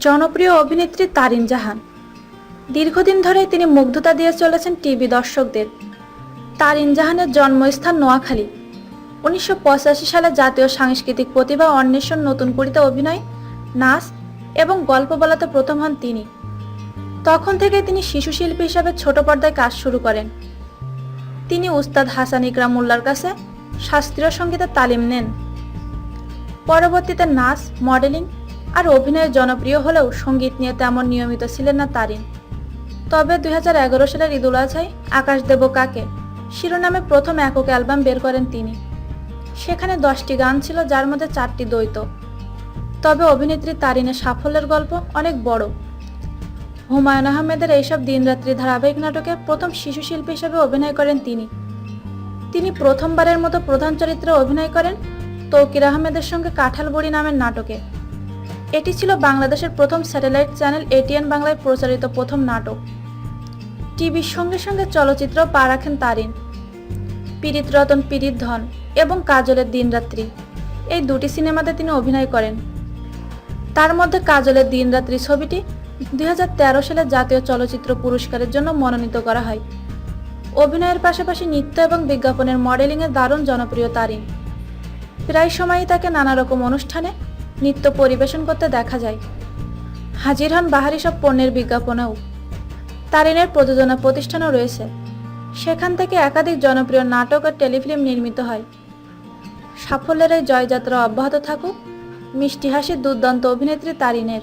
জনপ্রিয় অভিনেত্রী তারিন জাহান। দীর্ঘদিন ধরে তিনি মুগ্ধতা দিয়ে চলেছেন টিভি দর্শকদের। তারিন জাহানের জন্মস্থান নোয়াখালী। উনিশশো পঁচাশি সালে জাতীয় সাংস্কৃতিক প্রতিভা অন্বেষণ নতুন কুড়িতে অভিনয়, নাচ এবং গল্প বলাতে প্রথম হন তিনি। তখন থেকে তিনি শিশু শিল্পী হিসাবে ছোট পর্দায় কাজ শুরু করেন। তিনি উস্তাদ হাসান ইকরাম মোল্লার কাছে শাস্ত্রীয় সঙ্গীতের তালিম নেন। পরবর্তীতে নাচ, মডেলিং আর অভিনয়ে জনপ্রিয় হলেও সংগীত নিয়ে তেমন নিয়মিত ছিলেন না তারিন। তবে দু হাজার এগারো সালের ঈদুল আজহায় আকাশ দেব কাকে শিরোনামে প্রথম একক অ্যালবাম বের করেন তিনি। সেখানে দশটি গান ছিল, যার মধ্যে চারটি দ্বৈত। তবে অভিনেত্রী তারিনের সাফল্যের গল্প অনেক বড়। হুমায়ুন আহমেদের এইসব দিনরাত্রি ধারাবাহিক নাটকে প্রথম শিশু শিল্পী হিসেবে অভিনয় করেন তিনি। তিনি প্রথমবারের মতো প্রধান চরিত্রে অভিনয় করেন তৌকির আহমেদের সঙ্গে কাঁঠালবড়ি নামের নাটকে। এটি ছিল বাংলাদেশের প্রথম স্যাটেলাইট চ্যানেল এটিএন বাংলায় প্রচারিত প্রথম নাটক। টিভির সঙ্গে সঙ্গে চলচ্চিত্র পা রাখেন তারিন। পীড়িত রতন পীড়িত ধন এবং কাজলের দিনরাত্রি এই দুটি সিনেমাতে তিনি অভিনয় করেন। তার মধ্যে কাজলের দিনরাত্রি ছবিটি দুই হাজার তেরো সালে জাতীয় চলচ্চিত্র পুরস্কারের জন্য মনোনীত করা হয়। অভিনয়ের পাশাপাশি নৃত্য এবং বিজ্ঞাপনের মডেলিংয়ে দারুণ জনপ্রিয় তারিন। প্রায় সময়ই তাকে নানা রকম অনুষ্ঠানে নৃত্য পরিবেশন করতে দেখা যায়। হাজির হন বাহারি সব পণ্যের বিজ্ঞাপনেও। তারিনের প্রযোজনা প্রতিষ্ঠানও রয়েছে। সেখান থেকে একাধিক জনপ্রিয় নাটক ও টেলিফিল্ম নির্মিত হয়। সাফল্যের এই জয়যাত্রা অব্যাহত থাকুক, মিষ্টি হাসির দুর্দান্ত অভিনেত্রী তারিনের।